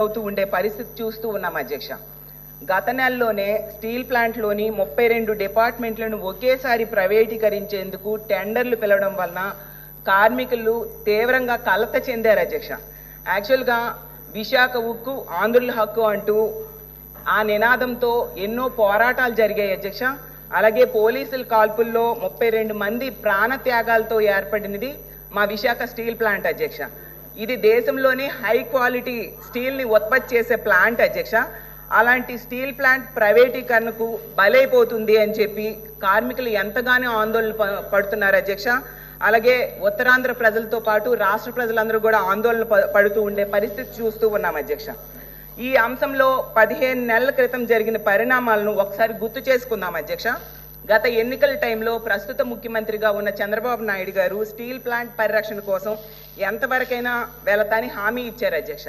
అవుతూ ఉండే పరిస్థితి చూస్తూ ఉన్నాం అధ్యక్ష. గత నెలలోనే స్టీల్ ప్లాంట్లోని ముప్పై రెండు డిపార్ట్మెంట్లను ఒకేసారి ప్రైవేటీకరించేందుకు టెండర్లు పిలవడం వలన కార్మికులు తీవ్రంగా కలత చెందారు అధ్యక్ష. యాక్చువల్గా విశాఖ ఉక్కు ఆంధ్రుల హక్కు అంటూ ఆ నినాదంతో ఎన్నో పోరాటాలు జరిగాయి అధ్యక్ష. అలాగే పోలీసుల కాల్పుల్లో ముప్పై రెండు మంది ప్రాణ త్యాగాలతో ఏర్పడినది మా విశాఖ స్టీల్ ప్లాంట్ అధ్యక్ష. ఇది దేశంలోని హై క్వాలిటీ స్టీల్ని ఉత్పత్తి చేసే ప్లాంట్ అధ్యక్ష. అలాంటి స్టీల్ ప్లాంట్ ప్రైవేటీకరణకు బలైపోతుంది అని చెప్పి కార్మికులు ఎంతగానో ఆందోళన పడుతున్నారు అధ్యక్ష. అలాగే ఉత్తరాంధ్ర ప్రజలతో పాటు రాష్ట్ర ప్రజలందరూ కూడా ఆందోళన పడుతూ ఉండే పరిస్థితి చూస్తూ ఉన్నాం అధ్యక్ష. ఈ అంశంలో పదిహేను నెలల క్రితం జరిగిన పరిణామాలను ఒకసారి గుర్తు చేసుకుందాం అధ్యక్ష. గత ఎన్నికల టైంలో ప్రస్తుత ముఖ్యమంత్రిగా ఉన్న చంద్రబాబు నాయుడు గారు స్టీల్ ప్లాంట్ పరిరక్షణ కోసం ఎంతవరకైనా వెళతాని హామీ ఇచ్చారు అధ్యక్ష.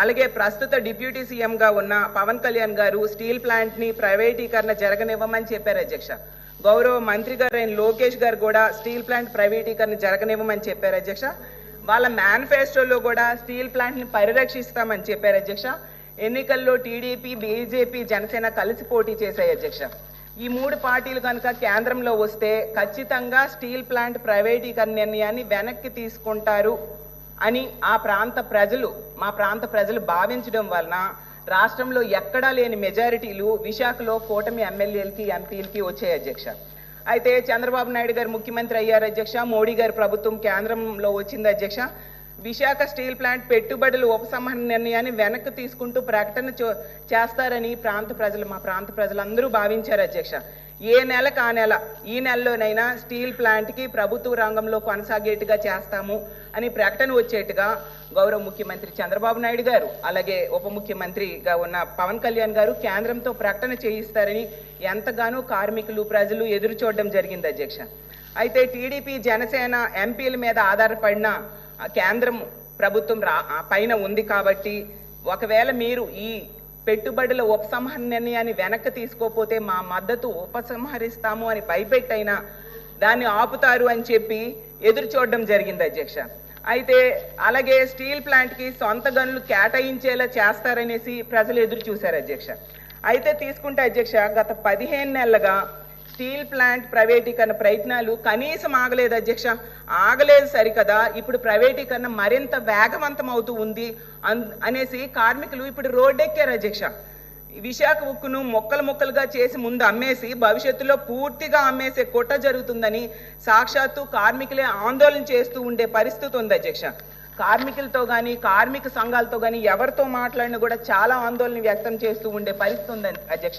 అలాగే ప్రస్తుత డిప్యూటీ సీఎంగా ఉన్న పవన్ కళ్యాణ్ గారు స్టీల్ ప్లాంట్ని ప్రైవేటీకరణ జరగనివ్వమని చెప్పారు అధ్యక్ష. గౌరవ మంత్రి గారు అయిన లోకేష్ గారు కూడా స్టీల్ ప్లాంట్ ప్రైవేటీకరణ జరగనివ్వమని చెప్పారు అధ్యక్ష. వాళ్ళ మేనిఫెస్టోలో కూడా స్టీల్ ప్లాంట్ని పరిరక్షిస్తామని చెప్పారు అధ్యక్ష. ఎన్నికల్లో టీడీపీ బీజేపీ జనసేన కలిసి పోటీ చేశాయి అధ్యక్ష. ఈ మూడు పార్టీలు కనుక కేంద్రంలో వస్తే ఖచ్చితంగా స్టీల్ ప్లాంట్ ప్రైవేటీకరణ నిర్ణయాన్ని వెనక్కి తీసుకుంటారు అని ఆ ప్రాంత ప్రజలు మా ప్రాంత ప్రజలు భావించడం వలన రాష్ట్రంలో ఎక్కడా లేని మెజారిటీలు విశాఖలో కూటమి ఎమ్మెల్యేలకి ఎంపీలకి వచ్చాయి అధ్యక్ష. అయితే చంద్రబాబు నాయుడు గారు ముఖ్యమంత్రి అయ్యారు అధ్యక్ష మోడీ గారు ప్రభుత్వం కేంద్రంలో వచ్చింది అధ్యక్ష. విశాఖ స్టీల్ ప్లాంట్ పెట్టుబడులు ఉపసంహరణ నిర్ణయాన్ని వెనక్కి తీసుకుంటూ ప్రకటన చేస్తారని ప్రాంత ప్రజలు మా ప్రాంత ప్రజలందరూ భావించారు అధ్యక్ష. ఏ నెలకు ఆ నెల ఈ నెలలోనైనా స్టీల్ ప్లాంట్కి ప్రభుత్వ రంగంలో కొనసాగేట్టుగా చేస్తాము అని ప్రకటన వచ్చేట్టుగా గౌరవ ముఖ్యమంత్రి చంద్రబాబు నాయుడు గారు అలాగే ఉప ముఖ్యమంత్రిగా ఉన్న పవన్ కళ్యాణ్ గారు కేంద్రంతో ప్రకటన చేయిస్తారని ఎంతగానో కార్మికులు ప్రజలు ఎదురు చూడడం జరిగింది అధ్యక్ష. అయితే టీడీపీ జనసేన ఎంపీల మీద ఆధారపడిన కేంద్రం ప్రభుత్వం రా పైన ఉంది కాబట్టి ఒకవేళ మీరు ఈ పెట్టుబడుల ఉపసంహర నిర్ణయాన్ని వెనక్కి తీసుకోకపోతే మా మద్దతు ఉపసంహరిస్తాము అని భయపెట్టైనా దాన్ని ఆపుతారు అని చెప్పి ఎదురు చూడడం జరిగింది అధ్యక్ష. అయితే అలాగే స్టీల్ ప్లాంట్కి సొంత గనులు కేటాయించేలా చేస్తారనేసి ప్రజలు ఎదురు చూశారు అధ్యక్ష. అయితే తీసుకుంటే అధ్యక్ష గత పదిహేను నెలలుగా స్టీల్ ప్లాంట్ ప్రైవేటీకరణ ప్రయత్నాలు కనీసం ఆగలేదు అధ్యక్ష. ఆగలేదు సరికదా. ఇప్పుడు ప్రైవేటీకరణ మరింత వేగవంతం అవుతూ ఉంది అన్- అనేసి కార్మికులు ఇప్పుడు రోడ్డెక్కారు అధ్యక్ష. విశాఖ ఉక్కును మొక్కలు మొక్కలుగా చేసి ముందు అమ్మేసి భవిష్యత్తులో పూర్తిగా అమ్మేసే కుట్ర జరుగుతుందని సాక్షాత్తు కార్మికులే ఆందోళన చేస్తూ ఉండే పరిస్థితి ఉంది అధ్యక్ష. కార్మికులతో కానీ కార్మిక సంఘాలతో కానీ ఎవరితో మాట్లాడినా కూడా చాలా ఆందోళన వ్యక్తం చేస్తూ ఉండే పరిస్థితి ఉంది అధ్యక్ష.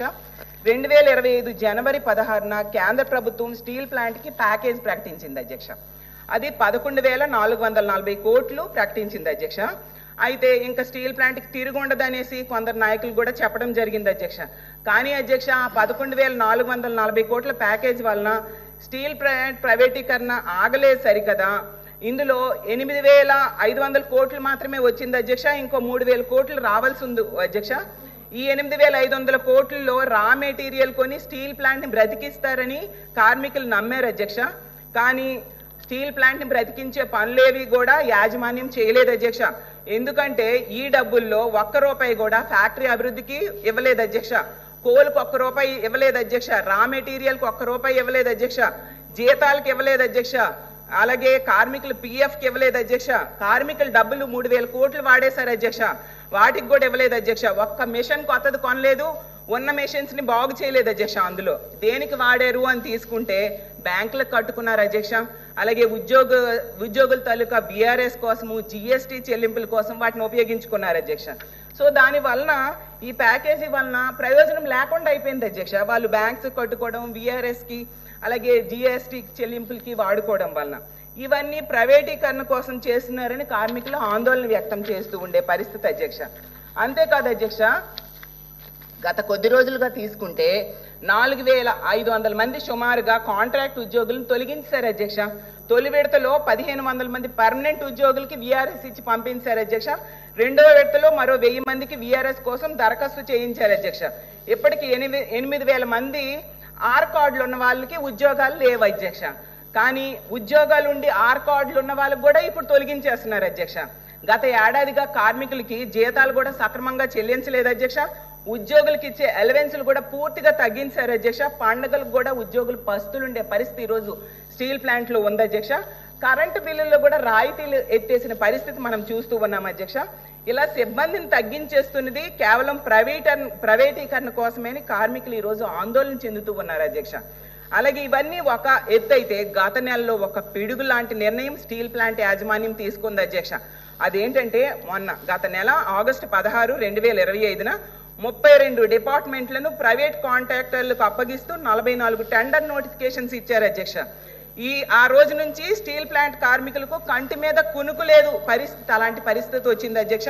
రెండు వేల ఇరవై ఐదు జనవరి పదహారున కేంద్ర ప్రభుత్వం స్టీల్ ప్లాంట్కి ప్యాకేజ్ ప్రకటించింది అధ్యక్ష. అది పదకొండు వేల నాలుగు వందల నలభై కోట్లు ప్రకటించింది అధ్యక్ష. అయితే ఇంకా స్టీల్ ప్లాంట్కి తిరిగి ఉండదనేసి కొందరు నాయకులు కూడా చెప్పడం జరిగింది అధ్యక్ష. కానీ అధ్యక్ష ఆ పదకొండు వేల నాలుగు వందల నలభై కోట్ల ప్యాకేజ్ వలన స్టీల్ ప్లాంట్ ప్రైవేటీకరణ ఆగలేదు సరికదా ఇందులో ఎనిమిది వేల ఐదు వందల కోట్లు మాత్రమే వచ్చింది అధ్యక్ష. ఇంకో మూడు వేల కోట్లు రావాల్సి ఉంది అధ్యక్ష. ఈ ఎనిమిది వేల ఐదు వందల కోట్లలో రా మెటీరియల్ కొని స్టీల్ ప్లాంట్ని బ్రతికిస్తారని కార్మికులు నమ్మారు అధ్యక్ష. కానీ స్టీల్ ప్లాంట్ని బ్రతికించే పనులేవి కూడా యాజమాన్యం చేయలేదు అధ్యక్ష. ఎందుకంటే ఈ డబ్బుల్లో ఒక్క రూపాయి కూడా ఫ్యాక్టరీ అభివృద్ధికి ఇవ్వలేదు అధ్యక్ష. కోల్కి ఒక్క రూపాయి ఇవ్వలేదు అధ్యక్ష. రా మెటీరియల్కి ఒక్క రూపాయి ఇవ్వలేదు అధ్యక్ష. జీతాలకు ఇవ్వలేదు అధ్యక్ష. అలాగే కార్మికులు పిఎఫ్కి ఇవ్వలేదు అధ్యక్ష. కార్మికుల డబ్బులు మూడు వేల కోట్లు వాడేశారు అధ్యక్ష. వాటికి కూడా ఇవ్వలేదు అధ్యక్ష. ఒక్క మిషన్ కొత్తది కొనలేదు. ఉన్న మిషన్స్ని బాగు చేయలేదు అధ్యక్ష అందులో. దేనికి వాడారు అని తీసుకుంటే బ్యాంకులకు కట్టుకున్నారు అధ్యక్ష. అలాగే ఉద్యోగ ఉద్యోగుల తాలూకా బీఆర్ఎస్ కోసము జిఎస్టీ చెల్లింపుల కోసం వాటిని ఉపయోగించుకున్నారు అధ్యక్ష. సో దాని వలన ఈ ప్యాకేజీ వలన ప్రయోజనం లేకుండా అయిపోయింది అధ్యక్ష. వాళ్ళు బ్యాంక్స్ కట్టుకోవడం విఆర్ఎస్కి అలాగే జిఎస్టీ చెల్లింపులకి వాడుకోవడం వలన. ఇవన్నీ ప్రైవేటీకరణ కోసం చేస్తున్నారని కార్మికులు ఆందోళన వ్యక్తం చేస్తూ ఉండే పరిస్థితి అధ్యక్ష. అంతేకాదు అధ్యక్ష గత కొద్ది రోజులుగా తీసుకుంటే నాలుగు వేల ఐదు వందల మంది సుమారుగా కాంట్రాక్ట్ ఉద్యోగులను తొలగించారు అధ్యక్ష. తొలి విడతలో పదిహేను వందల మంది పర్మనెంట్ ఉద్యోగులకి విఆర్ఎస్ ఇచ్చి పంపించారు అధ్యక్ష. రెండవ విడతలో మరో వెయ్యి మందికి విఆర్ఎస్ కోసం దరఖాస్తు చేయించారు అధ్యక్ష. ఇప్పటికి ఎనిమిది ఎనిమిది వేల మంది ఆర్ కార్డులు ఉన్న వాళ్ళకి ఉద్యోగాలు లేవు అధ్యక్ష. కానీ ఉద్యోగాలు ఉండి ఆర్ కార్డులు ఉన్న వాళ్ళకి కూడా ఇప్పుడు తొలగించేస్తున్నారు అధ్యక్ష. గత ఏడాదిగా కార్మికులకి జీతాలు కూడా సక్రమంగా చెల్లించలేదు అధ్యక్ష. ఉద్యోగులకి ఇచ్చే అలవెన్స్లు కూడా పూర్తిగా తగ్గించారు అధ్యక్ష. పండుగలకు కూడా ఉద్యోగులు పస్తులుండే పరిస్థితి ఈరోజు స్టీల్ ప్లాంట్లో ఉంది అధ్యక్ష. కరెంటు బిల్లుల్లో కూడా రాయితీలు ఎత్తేసిన పరిస్థితి మనం చూస్తూ ఉన్నాం అధ్యక్ష. ఇలా సిబ్బందిని తగ్గించేస్తున్నది కేవలం ప్రైవేటర్ ప్రైవేటీకరణ కోసమని కార్మికులు ఈరోజు ఆందోళన చెందుతూ ఉన్నారు అధ్యక్ష. అలాగే ఇవన్నీ ఒక ఎత్తు అయితే గత నెలలో ఒక పిడుగు లాంటి నిర్ణయం స్టీల్ ప్లాంట్ యాజమాన్యం తీసుకుంది అధ్యక్ష. అదేంటంటే మొన్న గత నెల ఆగస్టు పదహారు రెండు వేల ఇరవై ఐదున ముప్పై రెండు డిపార్ట్మెంట్లను ప్రైవేట్ కాంట్రాక్టర్లకు అప్పగిస్తూ నలభై నాలుగు టెండర్ నోటిఫికేషన్స్ ఇచ్చారు అధ్యక్ష. ఈ ఆ రోజు నుంచి స్టీల్ ప్లాంట్ కార్మికులకు కంటి మీద కునుకు లేదు పరిస్థితి అలాంటి పరిస్థితి వచ్చింది అధ్యక్ష.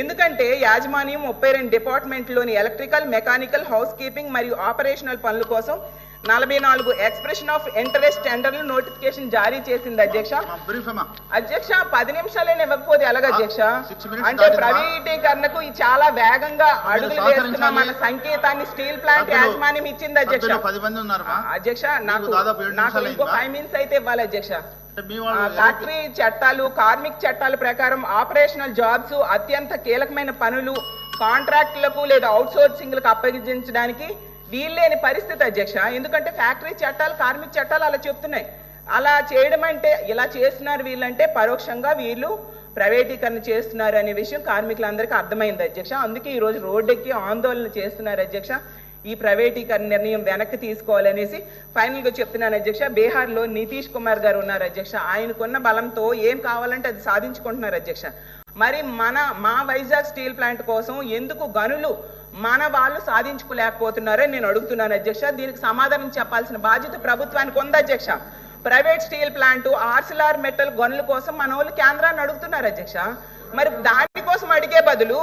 ఎందుకంటే యాజమాన్యం ముప్పై రెండు డిపార్ట్మెంట్లోని ఎలక్ట్రికల్ మెకానికల్ హౌస్ కీపింగ్ మరియు ఆపరేషనల్ పనుల కోసం నలభై నాలుగు ఎక్స్ప్రెషన్ ఆఫ్ ఇంటరెస్ట్ టెండర్లు నోటిఫికేషన్ జారీ చేసింది అధ్యక్ష. అధ్యక్ష పది నిమిషాలైనా ఇవ్వకపోతే ఎలాగ అధ్యక్ష? అంటే? ప్రైవేటీకరణకు చాలా వేగంగా అడుగులు. వేస్తున్నాం అన్న సంకేతాన్ని స్టీల్ ప్లాంట్ యాజమాన్యం ఇచ్చింది అధ్యక్ష. అధ్యక్ష నాకు నాకు ఇంకో? ఫైవ్ మినిట్స్ అయితే ఇవ్వాలి అధ్యక్ష. ఫ్యాక్టరీ చట్టాలు కార్మిక చట్టాల ప్రకారం ఆపరేషనల్ జాబ్స్ అత్యంత కీలకమైన పనులు కాంట్రాక్టులకు లేదా అవుట్సోర్సింగ్లకు అప్పగించడానికి వీల్లేని పరిస్థితి అధ్యక్ష. ఎందుకంటే ఫ్యాక్టరీ చట్టాలు కార్మిక చట్టాలు అలా చెప్తున్నాయి. అలా చేయడం అంటే ఇలా చేస్తున్నారు వీళ్ళంటే పరోక్షంగా వీళ్ళు ప్రైవేటీకరణ చేస్తున్నారు అనే విషయం కార్మికులందరికీ అర్థమైంది అధ్యక్ష. అందుకే ఈరోజు రోడ్డెక్కి ఆందోళన చేస్తున్నారు అధ్యక్ష. ఈ ప్రైవేటీకరణ నిర్ణయం వెనక్కి తీసుకోవాలనేసి ఫైనల్గా చెప్తున్నాను అధ్యక్ష. బీహార్లో నితీష్ కుమార్ గారు ఉన్నారు అధ్యక్ష. ఆయనకున్న బలంతో ఏం కావాలంటే అది సాధించుకుంటున్నారు అధ్యక్ష. మరి మన మా వైజాగ్ స్టీల్ ప్లాంట్ కోసం ఎందుకు గనులు మన వాళ్ళు సాధించుకోలేకపోతున్నారని నేను అడుగుతున్నాను అధ్యక్ష. దీనికి సమాధానం చెప్పాల్సిన బాధ్యత ప్రభుత్వానికి ఉంది అధ్యక్ష. Private steel plant Arcelor Mittal గనుల కోసం మన వాళ్ళు కేంద్రాన్ని అడుగుతున్నారు అధ్యక్ష. మరి దానికోసం అడిగే బదులు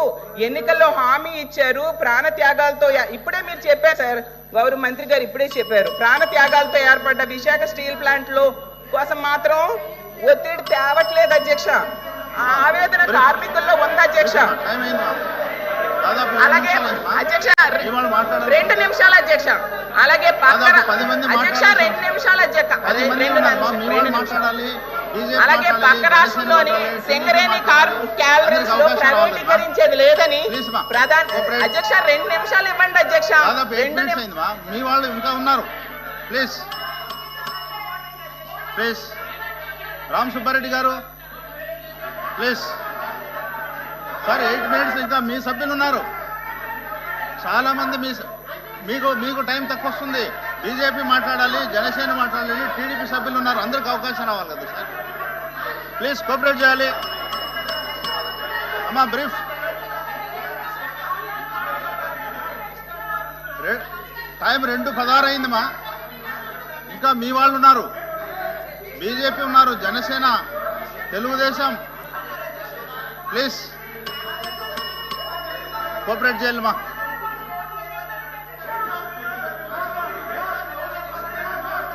ఎన్నికల్లో హామీ ఇచ్చారు ప్రాణ త్యాగాలతో ఇప్పుడే మీరు చెప్పారు సార్. గౌరవ మంత్రి గారు ఇప్పుడే చెప్పారు. ప్రాణ త్యాగాలతో ఏర్పడ్డ విశాఖ స్టీల్ ప్లాంట్లో కోసం మాత్రం ఒత్తిడి తేవట్లేదు అధ్యక్ష. ఆ ఆవేదన కార్మికుల్లో ఉంది అధ్యక్ష టైం అయిందా దాదాపు ఏడు అలాగే. అధ్యక్ష. రెండు నిమిషాలు అధ్యక్ష అలాగే పక్కన అధ్యక్ష. రెండు నిమిషాలు అధ్యక్ష అలాగే పక్క రాష్ట్రంలోని సింగరేణి. క్యాలరీస్లో. ప్రైవేటీకరించేది లేదని. ప్రధాన. అధ్యక్ష రెండు నిమిషాలు ఇవ్వండి అధ్యక్ష రెండు మీ వాళ్ళు ఇంకా ఉన్నారు ప్లీజ్ ప్లీజ్ రామ్ సుబ్బారెడ్డి గారు ప్లీజ్ సార్ ఎయిట్ మినిట్స్ ఇంకా మీ సభ్యులు ఉన్నారు చాలామంది మీ స- మీకు మీకు టైం తక్కువ వస్తుంది బీజేపీ మాట్లాడాలి జనసేన మాట్లాడాలి టీడీపీ సభ్యులు ఉన్నారు అందరికి అవకాశం రావాలి కదా సార్? ప్లీజ్ కోఆపరేట్ చేయాలి. అమ్మా బ్రీఫ్ టైం రెండు పదహారు అయిందమ్మా ఇంకా మీ వాళ్ళు ఉన్నారు బీజేపీ ఉన్నారు జనసేన తెలుగుదేశం. ప్లీజ్ కోఆపరేట్ చేయాలమ్మా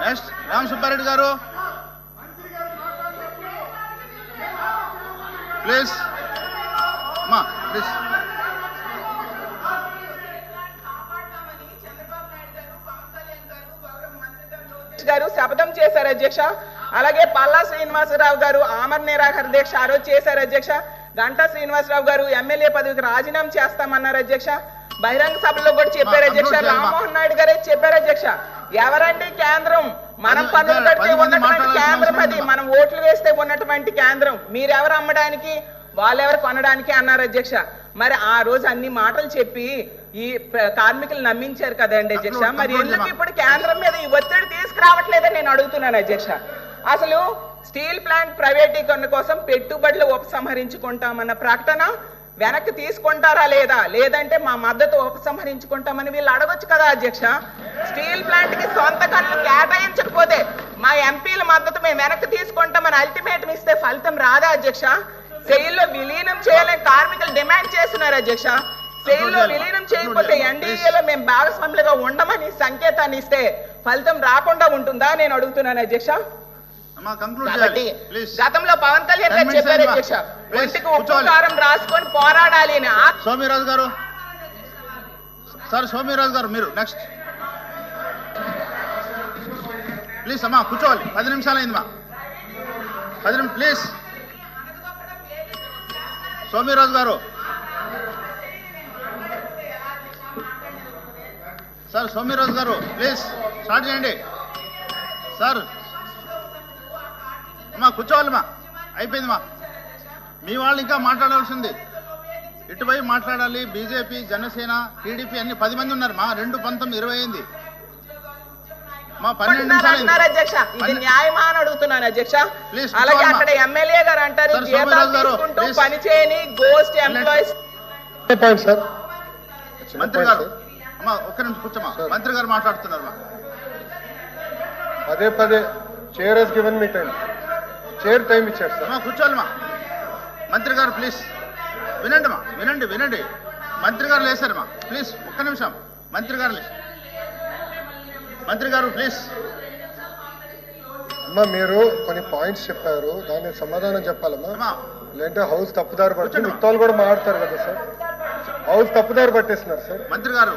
నెక్స్ట్ రామ్ సుబ్బారెడ్డి గారు. ప్లీజ్ అమ్మా ప్లీజ్ గారు శపథం చేశారు అధ్యక్ష. అలాగే పల్లా శ్రీనివాసరావు గారు ఆమర్ నిరాకరణ దీక్ష ఆ రోజు చేశారు అధ్యక్ష. గంటా శ్రీనివాసరావు గారు ఎమ్మెల్యే పదవికి రాజీనామా చేస్తామన్నారు అధ్యక్ష. బహిరంగ సభలో కూడా చెప్పారు అధ్యక్ష. రామ్మోహన్ నాయుడు గారే చెప్పారు అధ్యక్ష. ఎవరండి కేంద్రం? మనం కడితే మంది ఉన్నటువంటి కేంద్రం అది. మనం ఓట్లు వేస్తే ఉన్నటువంటి కేంద్రం. మీరెవరు అమ్మడానికి? వాళ్ళెవరు కొనడానికి అన్నారు అధ్యక్ష. మరి ఆ రోజు అన్ని మాటలు చెప్పి ఈ కార్మికులు నమ్మించారు కదండి అధ్యక్ష. మరి ఎందుకు. ఇప్పుడు కేంద్రం మీద ఈ ఒత్తిడి తీసుకురావట్లేదని నేను అడుగుతున్నాను అధ్యక్ష. అసలు స్టీల్ ప్లాంట్ ప్రైవేటీకరణ కోసం పెట్టుబడులు ఉపసంహరించుకుంటామన్న ప్రకటన వెనక్కి తీసుకుంటారా లేదా? లేదంటే మా మద్దతు ఉపసంహరించుకుంటామని వీళ్ళు అడగొచ్చు కదా అధ్యక్ష. స్టీల్ ప్లాంట్కి సొంత కళ్ళు కేటాయించకపోతే మా ఎంపీల మద్దతు మేము వెనక్కి తీసుకుంటామని అల్టిమేటం ఇస్తే ఫలితం రాదా అధ్యక్ష? సెయిల్లో విలీనం చేయాలని కార్మికులు డిమాండ్ చేస్తున్నారు అధ్యక్ష. సెయిల్లో విలీనం చేయకపోతే ఎన్డీఏలో మేము భాగస్వాములుగా ఉండమని సంకేతాన్ని ఇస్తే ఫలితం రాకుండా ఉంటుందా? నేను అడుగుతున్నాను అధ్యక్ష. కాబట్టి గతంలో పవన్ కళ్యాణ్ గారు చెప్పారు. అధ్యక్ష ఒంటికి ఉప్పు కూర్చోవాలి. కారం రాసుకొని పోరాడాలి అని సోమిరాజు గారు. సార్ సోమిరాజు గారు మీరు నెక్స్ట్ ప్లీజ్ అమ్మా కూర్చోవాలి. పది నిమిషాలు అయిందమ్మా పది నిమిషం ప్లీజ్ సోమిరాజు గారు. సార్ సోమిరాజు గారు ప్లీజ్ స్టార్ట్ చేయండి. సార్ అమ్మా కూర్చోవాలమ్మా అయిపోయిందమ్మా మీ వాళ్ళు ఇంకా మాట్లాడాల్సింది. ఇటువైపు మాట్లాడాలి బీజేపీ జనసేన టీడీపీ అన్ని పది మంది ఉన్నారు మా రెండు పంతొమ్మిది ఇరవై అయింది. మా పన్నెండు. అధ్యక్ష? ఇది న్యాయమా అని అడుగుతున్నాను అధ్యక్ష. అలాగే. అక్కడ ఎమ్మెల్యే గారు అంటారు. పని చేయని గోస్ట్ ఎంప్లాయీస్ మంత్రి గారు అమ్మా ఒక్క నిమిషం కూర్చోమ్మా. సార్. మంత్రి గారు మాట్లాడుతున్నారు మా పదే పదే chair he's given me time chair time ఇచ్చారు సార్ అమ్మా కూర్చోవాలమ్మా. మంత్రి గారు ప్లీజ్ వినండి మా వినండి వినండి. మంత్రి గారు లేసారమ్మా. ప్లీజ్ ఒక్క నిమిషం. మంత్రి గారు లేచి మంత్రి గారు ప్లీజ్ అమ్మా మీరు కొన్ని పాయింట్స్ చెప్పారు. దానికి సమాధానం చెప్పాలమ్మా. లేదంటే హౌస్ తప్పుదారి కూర్చోండి. మిగతాలు కూడా మాట్లాడతారు కదా సార్ హౌస్ తప్పుదారి పట్టేస్తున్నారు సార్ మంత్రి గారు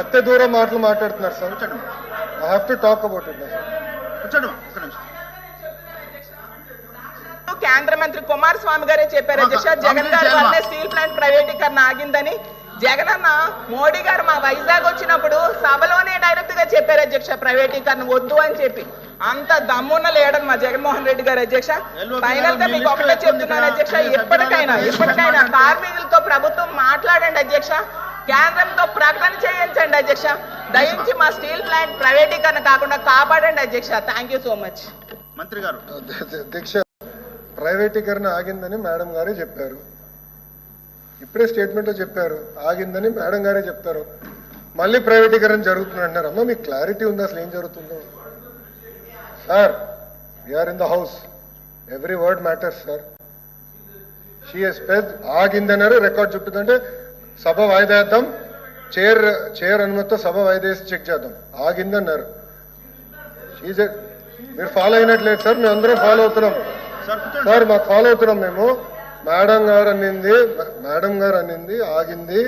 సత్య దూరం మాటలు మాట్లాడుతున్నారు sir I have to talk about it sir కూర్చోండి మా, ఒక్క నిమిషం. కేంద్ర మంత్రి కుమారస్వామి గారే చెప్పారు అధ్యక్ష జగన్ గారి మా. స్టీల్ ప్లాంట్ ప్రైవేటీకరణ ఆగిందని. జగన్ అన్న మోడీ గారు మా వైజాగ్ వచ్చినప్పుడు సభలోనే డైరెక్ట్గా చెప్పారు అధ్యక్ష ప్రైవేటీకరణ వద్దు అని చెప్పి. అంత దమ్మున్న లేడని మా జగన్మోహన్ రెడ్డి గారు అధ్యక్ష. ఫైనల్గా మీకు ఒకటే చెప్తున్నాను అధ్యక్ష? ఎప్పటికైనా ఎప్పటికైనా మాట్లాడండి. కార్మికులతో ప్రభుత్వం మాట్లాడండి అధ్యక్ష. కేంద్రంతో ప్రకటన చేయించండి అధ్యక్ష. దయించి మా స్టీల్ ప్లాంట్ ప్రైవేటీకరణ కాకుండా కాపాడండి అధ్యక్ష. థ్యాంక్ యూ సో మచ్ మంత్రి గారు. దీక్ష ప్రైవేటీకరణ ఆగిందని మేడం గారే చెప్పారు. ఇప్పుడే స్టేట్మెంట్లో చెప్పారు ఆగిందని మేడం గారే చెప్తారు. మళ్ళీ ప్రైవేటీకరణ జరుగుతుంది అంటున్నారు. అమ్మ మీకు క్లారిటీ ఉంది? అసలు ఏం జరుగుతుందో? Sir we're in the house every word matters sir she's పెద్ ఆగిందన్నారు రికార్డ్ చూపుతుందంటే సభ వాయిదేద్దాం చైర్ చైర్ అనుమతితో సభ వాయిదేసి చెక్ చేద్దాం. ఆగిందన్నారు. షీజ్ మీరు ఫాలో అయినట్లేదు సార్ మేము అందరం ఫాలో అవుతున్నాం. సార్ మాకు ఫాలో అవుతున్నాం మేము. మేడం గారు అనింది మేడం గారు అనింది ఆగింది.